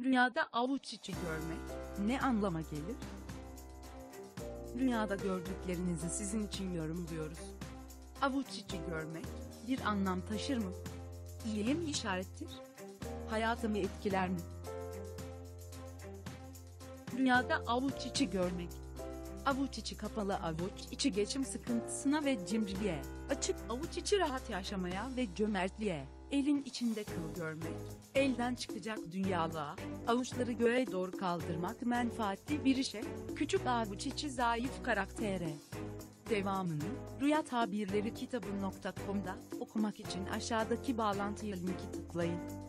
Rüyada avuç içi görmek ne anlama gelir? Rüyada gördüklerinizi sizin için yorumluyoruz. Avuç içi görmek bir anlam taşır mı? İyiye mi işarettir? Hayatımı etkiler mi? Rüyada avuç içi görmek. Avuç içi kapalı avuç içi geçim sıkıntısına ve cimriliğe, açık avuç içi rahat yaşamaya ve cömertliğe, elin içinde kıl görmek, elden çıkacak dünyalığa, avuçları göğe doğru kaldırmak menfaatli bir işe, küçük avuç içi zayıf karaktere. Devamını Rüya Tabirleri kitabı.com'da okumak için aşağıdaki bağlantıya linki tıklayın.